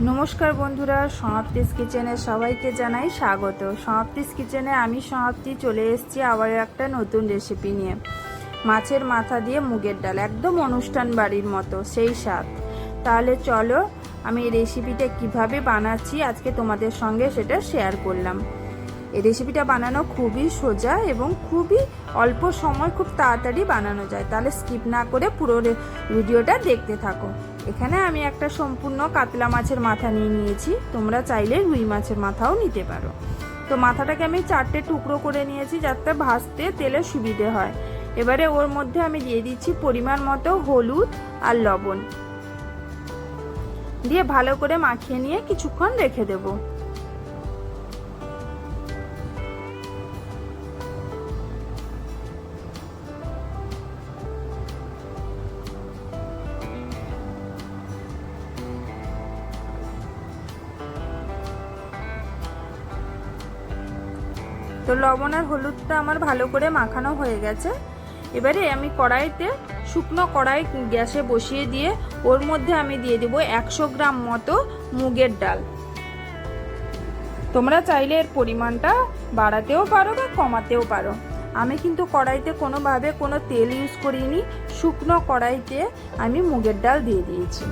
নমস্কার বন্ধুরা, সমাপ্তিস কিচেনে সবাইকে জানাই স্বাগত। সমাপ্তিস কিচেনে আমি সমাপ্তি চলে এসেছি আবার একটা নতুন রেসিপি নিয়ে। মাছের মাথা দিয়ে মুগের ডাল, একদম অনুষ্ঠান বাড়ির মতো, সেই স্বাদ। তাহলে চলো আমি রেসিপিটা কীভাবে বানাচ্ছি, আজকে তোমাদের সঙ্গে সেটা শেয়ার করলাম। এই রেসিপিটা বানানো খুবই সোজা এবং খুবই অল্প সময় খুব তাড়াতাড়ি বানানো যায়। তাহলে স্কিপ না করে পুরো ভিডিওটা দেখতে থাকো। এখানে আমি একটা সম্পূর্ণ কাতলা মাছের মাথা নিয়ে নিয়েছি। তোমরা চাইলে রুই মাছের মাথাও নিতে পারো। তো মাথাটাকে আমি চারটে টুকরো করে নিয়েছি যাতে ভাজতে তেলে সুবিধে হয়। এবারে ওর মধ্যে আমি দিয়ে দিচ্ছি পরিমাণ মতো হলুদ আর লবণ। দিয়ে ভালো করে মাখিয়ে নিয়ে কিছুক্ষণ রেখে দেবো। তো লবণ আর হলুদটা আমার ভালো করে মাখানো হয়ে গেছে। এবারে আমি কড়াইতে শুকনো কড়াই গ্যাসে বসিয়ে দিয়ে ওর মধ্যে আমি দিয়ে দেবো একশো গ্রাম মতো মুগের ডাল। তোমরা চাইলে এর পরিমাণটা বাড়াতেও পারো বা কমাতেও পারো। আমি কিন্তু কড়াইতে কোনোভাবে কোনো তেল ইউজ করিনি, শুকনো কড়াইতে আমি মুগের ডাল দিয়ে দিয়েছি।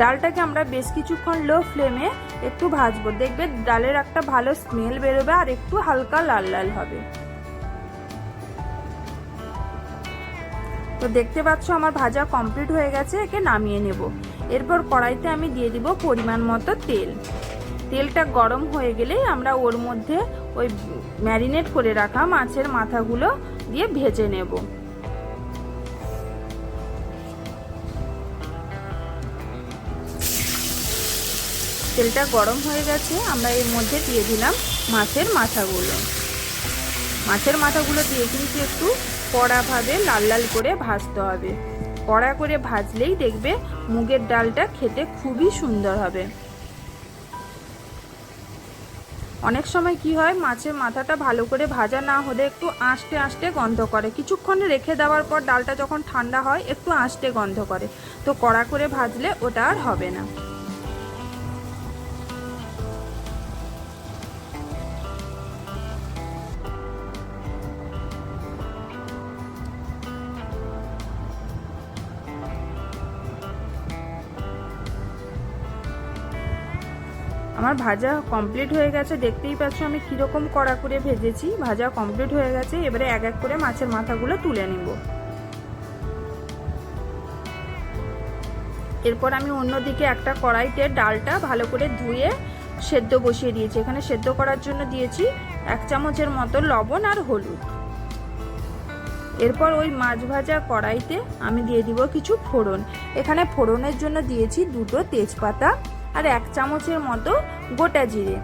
ডালটাকে আমরা বেশ কিছুক্ষণ লো ফ্লেমে একটু ভাজবো। দেখবে ডালের একটা ভালো স্মেল বেরোবে আর একটু হালকা লাল লাল হবে। তো দেখতে পাচ্ছ আমার ভাজা কমপ্লিট হয়ে গেছে, একে নামিয়ে নেব। এরপর কড়াইতে আমি দিয়ে দিব পরিমাণ মতো তেল। তেলটা গরম হয়ে গেলেই আমরা ওর মধ্যে ওই ম্যারিনেট করে রাখা মাছের মাথাগুলো দিয়ে ভেজে নেব। তেলটা গরম হয়ে গেছে, আমরা এর মধ্যে দিয়ে দিলাম মাছের মাথাগুলো। মাছের মাথাগুলো দিয়ে কিন্তু একটু কড়াভাবে লাল লাল করে ভাজতে হবে। কড়া করে ভাজলেই দেখবে মুগের ডালটা খেতে খুবই সুন্দর হবে। অনেক সময় কি হয়, মাছের মাথাটা ভালো করে ভাজা না হলে একটু আঁশটে আঁশটে গন্ধ করে। কিছুক্ষণ রেখে দেওয়ার পর ডালটা যখন ঠান্ডা হয়, একটু আঁশটে গন্ধ করে। তো কড়া করে ভাজলে ওটা আর হবে না। আমার ভাজা কমপ্লিট হয়ে গেছে, দেখতেই পাচ্ছ আমি কীরকম কড়া করে ভেজেছি। ভাজা কমপ্লিট হয়ে গেছে, এবারে এক এক করে মাছের মাথাগুলো তুলে নিব। এরপর আমি অন্যদিকে একটা কড়াইতে ডালটা ভালো করে ধুয়ে সেদ্ধ বসিয়ে দিয়েছি। এখানে সেদ্ধ করার জন্য দিয়েছি এক চামচের মতো লবণ আর হলুদ। এরপর ওই মাছ ভাজা কড়াইতে আমি দিয়ে দিব কিছু ফোড়ন। এখানে ফোড়নের জন্য দিয়েছি দুটো তেজপাতা আর এক চামচের মতো গোটা জিরে।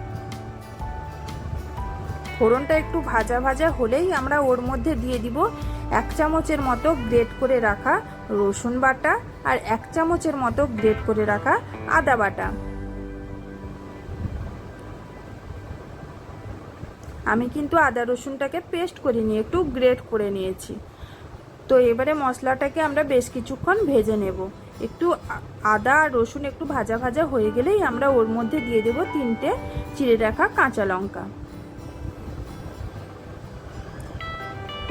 ফোড়নটা একটু ভাজা ভাজা হলেই আমরা ওর মধ্যে দিয়ে দিব এক চামচের মতো গ্রেট করে রাখা রসুন বাটা আর এক চামচের মতো গ্রেট করে রাখা আদা বাটা। আমি কিন্তু আদা রসুনটাকে পেস্ট করে নিয়ে একটু গ্রেট করে নিয়েছি। তো এবারে মশলাটাকে আমরা বেশ কিছুক্ষণ ভেজে নেব। একটু আদা, রসুন একটু ভাজা ভাজা হয়ে গেলেই আমরা ওর মধ্যে দিয়ে দেব তিনটে চিড়ে রাখা কাঁচা লঙ্কা।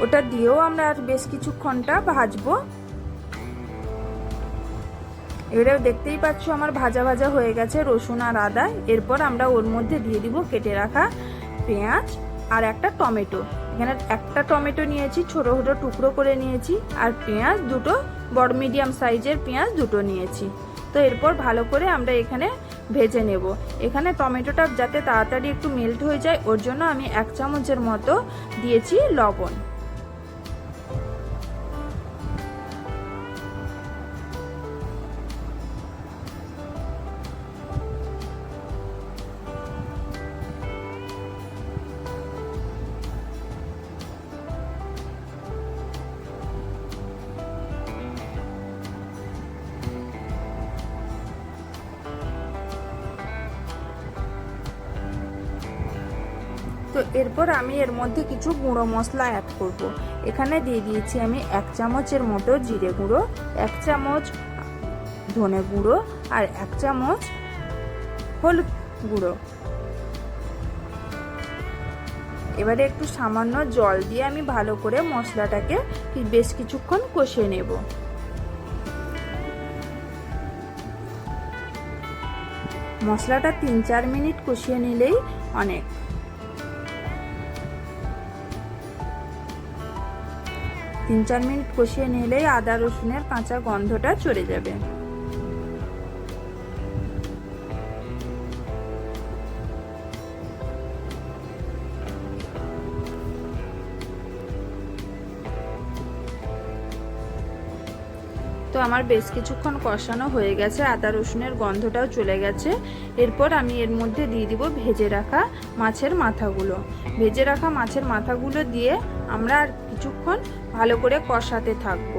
ওটা দিয়েও আমরা আর বেশ কিছুক্ষণটা ভাজবো। এবারে দেখতেই পাচ্ছ আমার ভাজা ভাজা হয়ে গেছে রসুন আর আদা। এরপর আমরা ওর মধ্যে দিয়ে দিব কেটে রাখা পেঁয়াজ আর একটা টমেটো। এখানে একটা টমেটো নিয়েছি, ছোটো ছোটো টুকরো করে নিয়েছি, আর পেঁয়াজ দুটো, বড় মিডিয়াম সাইজের পেঁয়াজ দুটো নিয়েছি। তো এরপর ভালো করে আমরা এখানে ভেজে নেব। এখানে টমেটোটা যাতে তাড়াতাড়ি একটু মেল্ট হয়ে যায়, ওর জন্য আমি এক চামচের মতো দিয়েছি লবণ। এরপর আমি এর মধ্যে কিছু গুঁড়ো মশলা অ্যাড করব। এখানে দিয়ে দিয়েছি আমি এক চামচের মতো জিরে গুঁড়ো, এক চামচ ধনে গুঁড়ো আর এক চামচ হলুদ গুঁড়ো। এবারে একটু সামান্য জল দিয়ে আমি ভালো করে মশলাটাকে বেশ কিছুক্ষণ কষিয়ে নেব। মশলাটা তিন চার মিনিট কষিয়ে নিলেই অনেক। তিন চার মিনিট কষিয়ে নিলেই আদা রসুনের কাঁচা গন্ধটা চলে যাবে। তো আমার বেশ কিছুক্ষণ কষানো হয়ে গেছে, আদা রসুনের গন্ধটাও চলে গেছে। এরপর আমি এর মধ্যে দিয়ে দিব ভেজে রাখা মাছের মাথাগুলো। ভেজে রাখা মাছের মাথাগুলো দিয়ে আমরা আর কিছুক্ষণ ভালো করে কষাতে থাকব।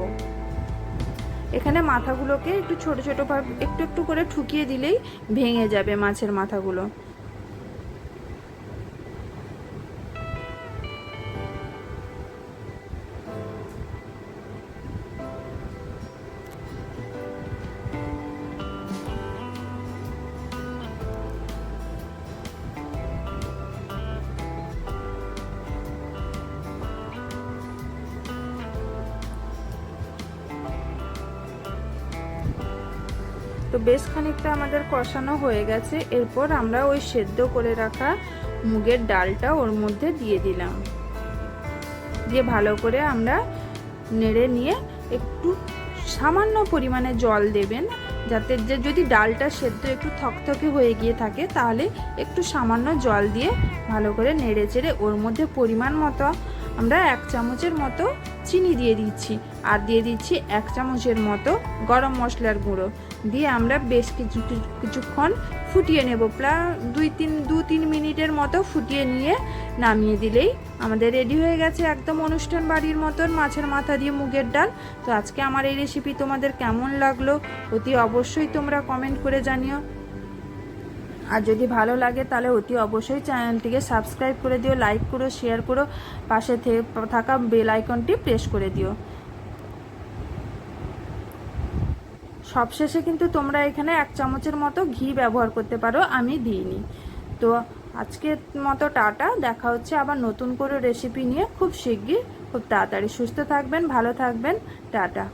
এখানে মাথাগুলোকে একটু ছোট ছোট একটু একটু করে ঠুকিয়ে দিলেই ভেঙে যাবে মাছের মাথাগুলো। বেশ খানিকটা আমাদের কষানো হয়ে গেছে। এরপর আমরা ওই সেদ্ধ করে রাখা মুগের ডালটা ওর মধ্যে দিয়ে দিলাম। দিয়ে ভালো করে আমরা নেড়ে নিয়ে একটু সামান্য পরিমাণে জল দেবেন। যাতে যে যদি ডালটা সেদ্ধ একটু থকথকে হয়ে গিয়ে থাকে, তাহলে একটু সামান্য জল দিয়ে ভালো করে নেড়ে চেড়ে ওর মধ্যে পরিমাণ মতো আমরা এক চামচের মতো চিনি দিয়ে দিচ্ছি। আর দিয়ে দিচ্ছি এক চামচের মতো গরম মশলার গুঁড়ো। দিয়ে আমরা বেশ কিছু কিছুক্ষণ ফুটিয়ে নেব। প্রায় দুই তিন, দু তিন মিনিটের মতো ফুটিয়ে নিয়ে নামিয়ে দিলেই আমাদের রেডি হয়ে গেছে একদম অনুষ্ঠান বাড়ির মতন মাছের মাথা দিয়ে মুগের ডাল। তো আজকে আমার এই রেসিপি তোমাদের কেমন লাগল অতি অবশ্যই তোমরা কমেন্ট করে জানিও। আর যদি ভালো লাগে তাহলে অতি অবশ্যই চ্যানেলটিকে সাবস্ক্রাইব করে দিও লাইক করো শেয়ার করো, পাশে থাকা বেল আইকনটি প্রেস করে দিও। সবশেষে কিন্তু তোমরা এখানে এক চামচের মতো ঘি ব্যবহার করতে পারো, আমি দিইনি। তো আজকের মতো টাটা, দেখা হচ্ছে আবার নতুন করে রেসিপি নিয়ে খুব শিগগির। খুব তাড়াতাড়ি সুস্থ থাকবেন, ভালো থাকবেন, টাটা।